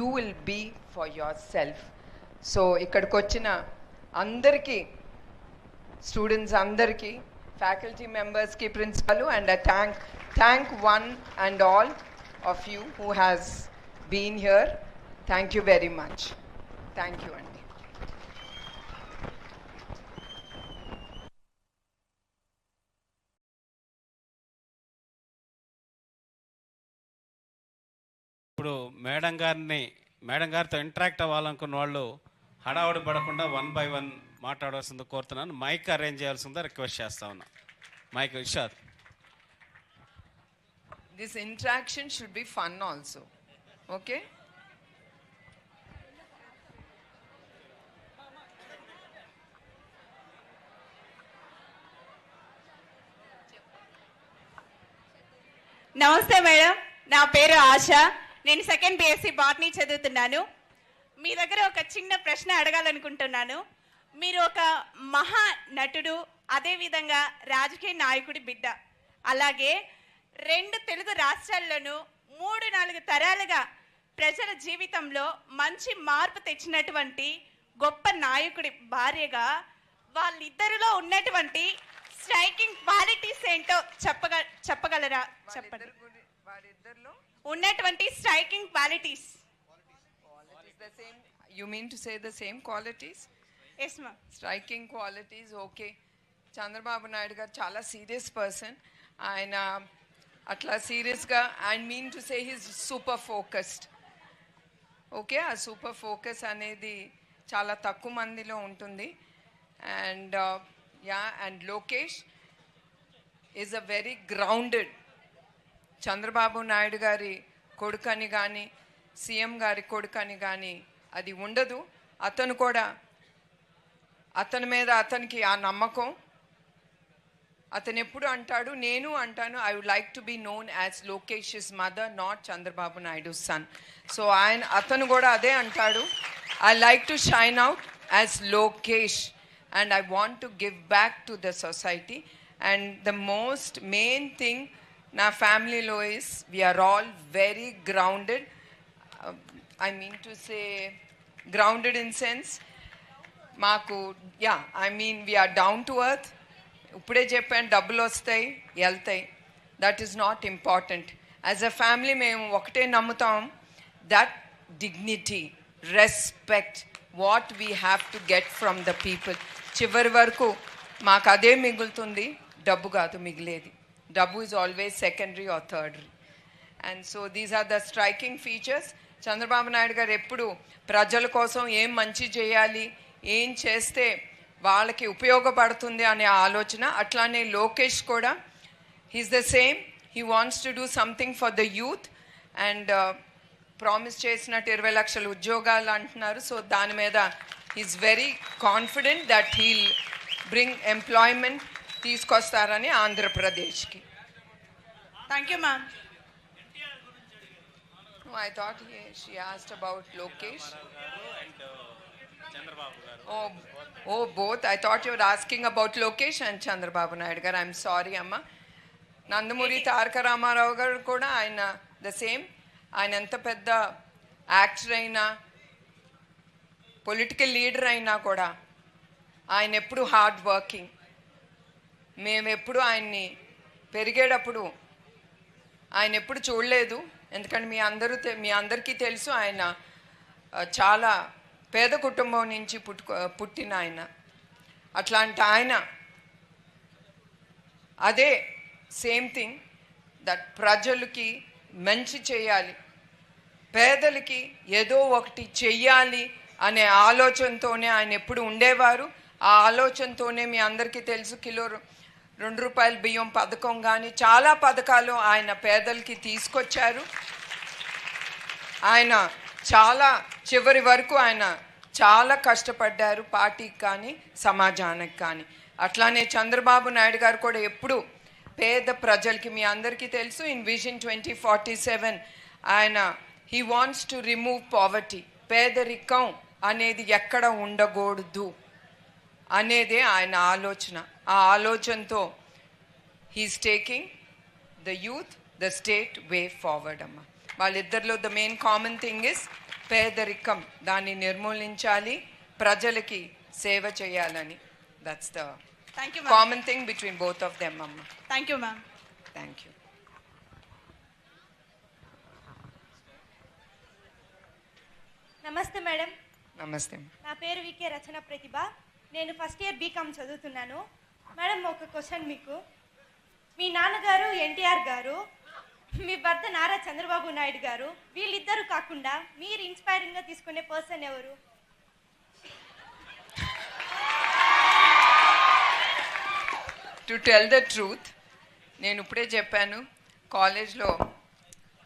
You will be for your self so ఇక్కడికి వచ్చిన అందరికీ స్టూడెంట్స్ అందరికీ ఫ్యాకల్టీ మెంబర్స్కి principal and I thank thank one and all of you who has been here thank you very much thank you అండి ఇప్పుడు madam గారిని madam గారితో interact అవ్వాలనుకున్న వాళ్ళు హడావుడి పడకుండా వన్ బై వన్ మాట్లాడవలసింది కోరుతున్నాను. మైక్ అరేంజ్ చేయాల్సిందో రిక్వెస్ట్ చేస్తా ఉన్నా. మైక్ ఇషాద్ this interaction should be fun also. Okay? నమస్తే మేడం నా పేరు ఆశ. నేను సెకండ్ బిఎస్సి బాటనీ చదువుతున్నాను. మీ దగ్గర ఒక చిన్న ప్రశ్న అడగాలనుకుంటున్నాను. మీరు ఒక మహా నటుడు అదేవిధంగా రాజకీయ నాయకుడి బిడ్డ. అలాగే రెండు తెలుగు రాష్ట్రాల్లోనూ మూడు నాలుగు తరాలుగా ప్రజల జీవితంలో మంచి మార్పు తెచ్చినటువంటి గొప్ప నాయకుడి భార్యగా వాళ్ళిద్దరిలో ఉన్నటువంటి స్ట్రైకింగ్ క్వాలిటీస్ ఏంటో చెప్పగ చెప్పగలరా? చెప్పండి. వారిద్దరిలో ఉన్నటువంటి striking qualities you mean to say the same qualities? Yes ma'am striking qualities okay Chandrababu Naidu గారు చాలా సీరియస్ పర్సన్ ఆయన అట్లా సీరియస్గా I mean to say his super focused okay ఆ సూపర్ ఫోకస్ అనేది చాలా తక్కువ మందిలో ఉంటుంది. And yeah and Lokesh is a very grounded Chandrababu Naidu గారి కొడుకని కానీ సీఎం గారి కొడుకని కానీ అది ఉండదు. అతను కూడా అతని మీద అతనికి ఆ నమ్మకం. అతను ఎప్పుడు అంటాడు నేను అంటాను I would like to be known as Lokesh mother not Chandrababu Naidu son so ఆయన అతను కూడా అదే అంటాడు. I like to shine out as Lokesh and I want to give back to the society and the most main thing నా ఫ్యామిలీలో is we're all very grounded I mean to say grounded in sense మాకు yeah I mean we're down to earth ఇప్పుడే చెప్పాను డబ్బులు వస్తాయి వెళ్తాయి. That is not important as a family మేము ఒకటే నమ్ముతాం that dignity respect what we have to get from the people చివరి వరకు మాకు అదే మిగులుతుంది డబ్బు కాదు మిగిలేది. Dabu is always secondary or thirdary and so these are the striking features Chandrababu Naidu గారు ఎప్పుడు ప్రజల కోసం ఏం మంచి చేయాలి ఏం చేస్తే వాళ్ళకి ఉపయోగపడుతుంది అనే ఆలోచన. అట్లానే లోకేష్ కూడా he's the same he wants to do something for the youth and promise చేసినట్టు ఇరవై లక్షల ఉద్యోగాలు అంటున్నారు. సో దాని మీద he's very confident that he'll bring employment తీసుకొస్తారని ఆంధ్రప్రదేశ్కి. Thank you ma'am I thought she asked about Lokesh oh both I thought your asking about Lokesh and Chandrababu Naidu garu I'm sorry అమ్మ నందమూరి తారక రామారావు గారు కూడా ఆయన the same ఆయన ఎంత పెద్ద actor అయినా political leader అయినా కూడా ఆయన ఎప్పుడు హార్డ్ వర్కింగ్ మేమెప్పుడు ఆయన్ని పెరిగేటప్పుడు ఆయన ఎప్పుడు చూడలేదు. ఎందుకంటే మీ అందరూ మీ అందరికీ తెలుసు ఆయన చాలా పేద కుటుంబం నుంచి పుట్టుకో పుట్టిన ఆయన. అట్లాంటి ఆయన అదే సేమ్ థింగ్ దట్ ప్రజలకి మంచి చేయాలి. పేదలకి ఏదో ఒకటి చెయ్యాలి అనే ఆలోచనతోనే ఆయన ఎప్పుడు ఉండేవారు. ఆ ఆలోచనతోనే మీ అందరికీ తెలుసు కిలో రెండు రూపాయల బియ్యం పథకం కానీ చాలా పథకాలు ఆయన పేదలకి తీసుకొచ్చారు. ఆయన చాలా చివరి వరకు ఆయన చాలా కష్టపడ్డారు పార్టీకి కానీ సమాజానికి కానీ. అట్లానే చంద్రబాబు నాయుడు గారు కూడా ఎప్పుడు పేద ప్రజలకి మీ అందరికీ తెలుసు in vision twenty forty seven ఆయన he wants to remove poverty పేదరికం అనేది ఎక్కడ ఉండకూడదు అనేదే ఆయన ఆలోచన. ఆ ఆలోచనతో he's taking the youth the state way forward అమ్మ. వాళ్ళిద్దరిలో the main common thing is పేదరికం. దాన్ని నిర్మూలించాలి ప్రజలకి సేవ చేయాలని. That's the thank you common thing between both of them అమ్మ. Thank you ma'am thank you నమస్తే మేడం. నమస్తే. నా పేరు వికే రచన ప్రతిభ. నేను ఫస్ట్ ఇయర్ బీకామ్ చదువుతున్నాను. మేడం ఒక క్వశ్చన్ మీకు. మీ నాన్నగారు ఎన్టీఆర్ గారు మీ భర్త నారా చంద్రబాబు నాయుడు గారు వీళ్ళిద్దరూ కాకుండా మీరు ఇన్స్పైరింగ్గా తీసుకునే పర్సన్ ఎవరు? టు టెల్ ద ట్రూత్ నేను ఇప్పుడే చెప్పాను కాలేజ్లో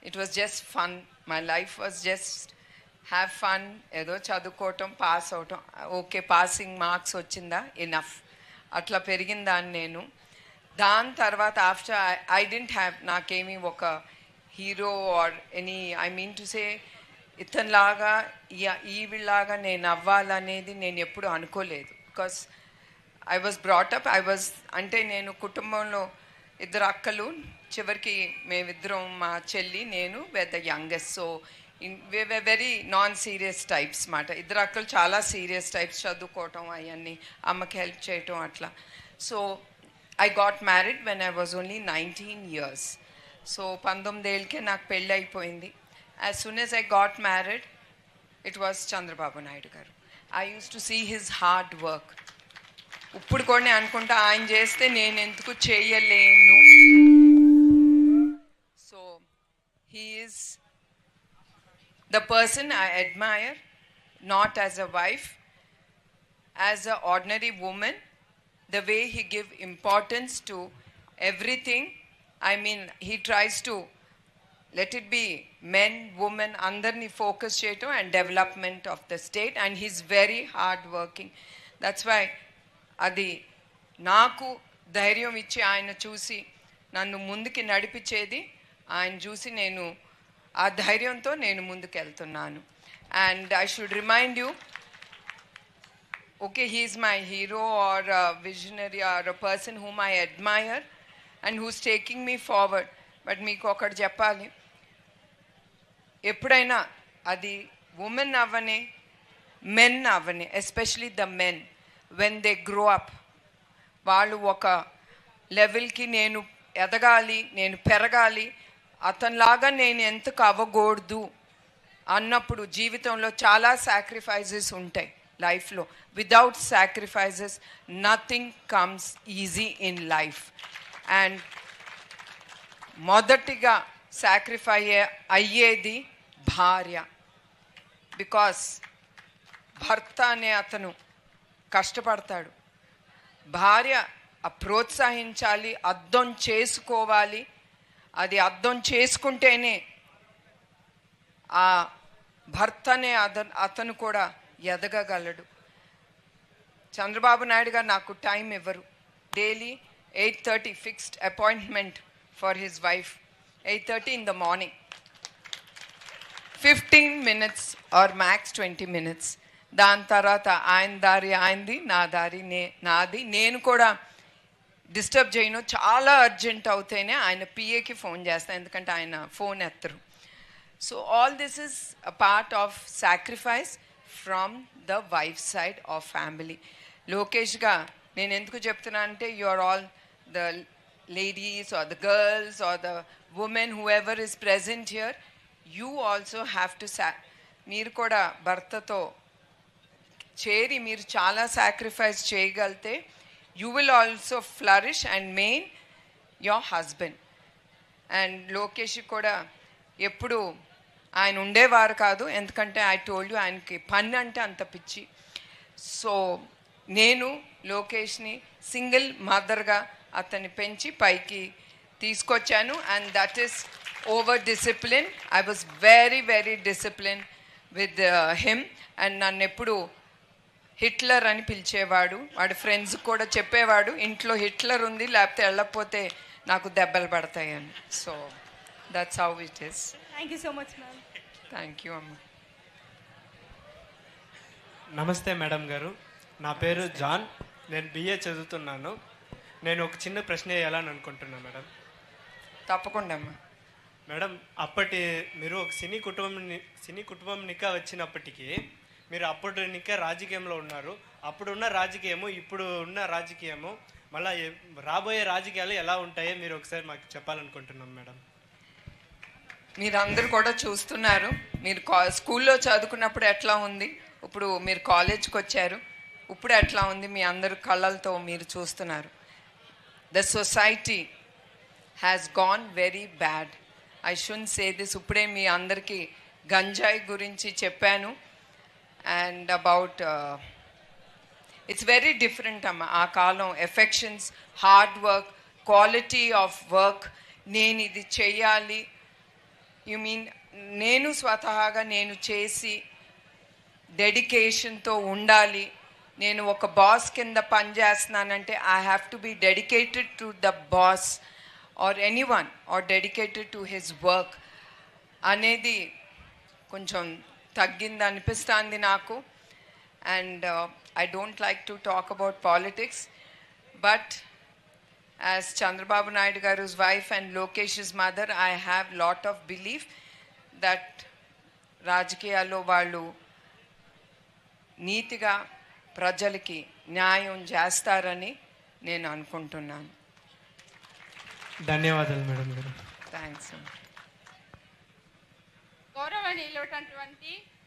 it was just fun my life was just have fun ఏదో చదువుకోవటం పాస్ అవటం ఓకే పాసింగ్ మార్క్స్ వచ్చిందా? ఇనఫ్ అట్లా పెరిగిందాన్ని నేను. దాని తర్వాత ఆఫ్టర్ ఐ డెంట్ హ్యావ్ నాకేమీ ఒక hero or any I mean to say ఇతనిలాగా ఈ- ఈవిలాగా నేను అవ్వాలనేది నేను ఎప్పుడు అనుకోలేదు. Because I was brought up I was అంటే నేను కుటుంబంలో ఇద్దరు అక్కలు చివరికి మేమిద్దరం మా చెల్లి నేను పెద్ద youngest so very non serious types మాట. ఇద్దరు అక్కలు చాలా సీరియస్ టైప్స్ చదువుకోవటం అవన్నీ అమ్మకి హెల్ప్ చేయటం అట్లా. So I got married when I was only nineteen years so పంతొమ్మిదేళ్ళకే నాకు పెళ్ళి అయిపోయింది. As soon as I got married it was Chandrababu Naidu garu. I use to see his hard work ఇప్పుడు కూడా నేను అనుకుంటా ఆయన చేస్తే నేను ఎందుకు చేయలేను? So he is the person I admire not as a wife as an ordinary woman, the way he give importance to everything, I mean, he tries to let it be men, women, అందరినీ focus చేయటం and development of the state and he's very hard working that's why అది నాకు ధైర్యం ఇచ్చి ఆయన చూసి నన్ను ముందుకి నడిపించేది ఆయన చూసి నేను ఆ ధైర్యంతో నేను ముందుకు వెళ్తున్నాను and I should remind you okay, he's my hero or a visionary or a person whom I admire and who's taking me forward. But మీకు ఒకటి చెప్పాలి. ఎప్పుడైనా అది ఉమెన్ అవ్వని మెన్ అవ్వని especially the men when they grow up వాళ్ళు ఒక లెవెల్కి నేను ఎదగాలి నేను పెరగాలి అతనిలాగా నేను ఎందుకు అవ్వకూడదు అన్నప్పుడు జీవితంలో చాలా సాక్రిఫైజెస్ ఉంటాయి లైఫ్లో. Without sacrifices nothing comes easy in life and మొదటిగా సాక్రిఫై అయ్యేది భార్య. బికాస్ భర్త అనే అతను కష్టపడతాడు. భార్య ప్రోత్సహించాలి అర్థం చేసుకోవాలి అది అర్థం చేసుకుంటేనే ఆ భర్తనే అతను అతను కూడా ఎదగగలడు. చంద్రబాబు నాయుడు గారు నాకు టైం ఇవ్వరు. Daily eight thirty fixed appointment for his wife. Eight thirty in the morning. Fifteen minutes or max twenty minutes. దాని తర్వాత ఆయన దారి ఆయనది నా దారి నే నాది. నేను కూడా డిస్టర్బ్ చేయను చాలా అర్జెంట్ అవుతేనే ఆయన పిఏకి ఫోన్ చేస్తాను ఎందుకంటే ఆయన phone ఎత్తరు. So all this is a part of sacrifice from the wife side of family లోకేష్గా నేను ఎందుకు చెప్తున్నా అంటే you are all the ladies or the girls or the women whoever is present here you also have to సా మీరు కూడా భర్తతో చేరి మీరు చాలా sacrifice చేయగలితే you will also flourish and main your husband and Lokesh కూడా ఎప్పుడు ఆయన ఉండేవారు కాదు ఎందుకంటే ఐ టోల్డ్ యూ ఆయనకి పని అంటే అంత పిచ్చి సో నేను లోకేష్ని సింగిల్ మదర్గా అతన్ని పెంచి పైకి తీసుకొచ్చాను and that is over discipline I was very very discipline with him and నన్ను ఎప్పుడు హిట్లర్ అని పిలిచేవాడు వాడి ఫ్రెండ్స్ కూడా చెప్పేవాడు ఇంట్లో హిట్లర్ ఉంది లేకపోతే వెళ్ళకపోతే నాకు దెబ్బలు పడతాయని. So that's how it is thank you so much ma'am thank you అమ్మ. నమస్తే మేడం గారు. నా పేరు జాన్. నేను బిఏ చదువుతున్నాను. నేను ఒక చిన్న ప్రశ్న వేయాలని అనుకుంటున్నా మేడం. తప్పకుండా అమ్మ. మేడం అప్పటి మీరు ఒక సినీ కుటుంబం సినీ కుటుంబం నికా వచ్చినప్పటికీ మీరు అప్పుడు ఇంకా రాజకీయంలో ఉన్నారు. అప్పుడున్న రాజకీయము ఇప్పుడు ఉన్న రాజకీయము మళ్ళీ రాబోయే రాజకీయాలు ఎలా ఉంటాయో మీరు ఒకసారి మాకు చెప్పాలనుకుంటున్నాం మేడం. మీరందరూ కూడా చూస్తున్నారు. మీరు కా స్కూల్లో చదువుకున్నప్పుడు ఎట్లా ఉంది? ఇప్పుడు మీరు కాలేజ్కి వచ్చారు. ఇప్పుడు ఎట్లా ఉంది? మీ అందరు కళ్ళతో మీరు చూస్తున్నారు. The society has gone very bad I should say this ఇప్పుడే మీ అందరికీ గంజాయి గురించి చెప్పాను. And about it's very different అమ్మ ఆ కాలం. Affections hard work quality of work నేను ఇది చేయాలి. యు మీన్ నేను స్వతహాగా నేను చేసి డెడికేషన్తో ఉండాలి. నేను ఒక బాస్ కింద పనిచేస్తున్నానంటే I have to be dedicated to the boss or anyone or dedicated to his work అనేది కొంచెం తగ్గింది అనిపిస్తుంది నాకు and I don't like to talk about politics but as Chandrababu Naidu Garu's wife and Lokesh's mother, I have lot of belief that రాజకీయాల్లో వాళ్ళు నీతిగా ప్రజలకి న్యాయం చేస్తారని నేను అనుకుంటున్నాను. ధన్యవాదాలు మేడం గారు. థ్యాంక్స్ గౌరవనీయులటువంటి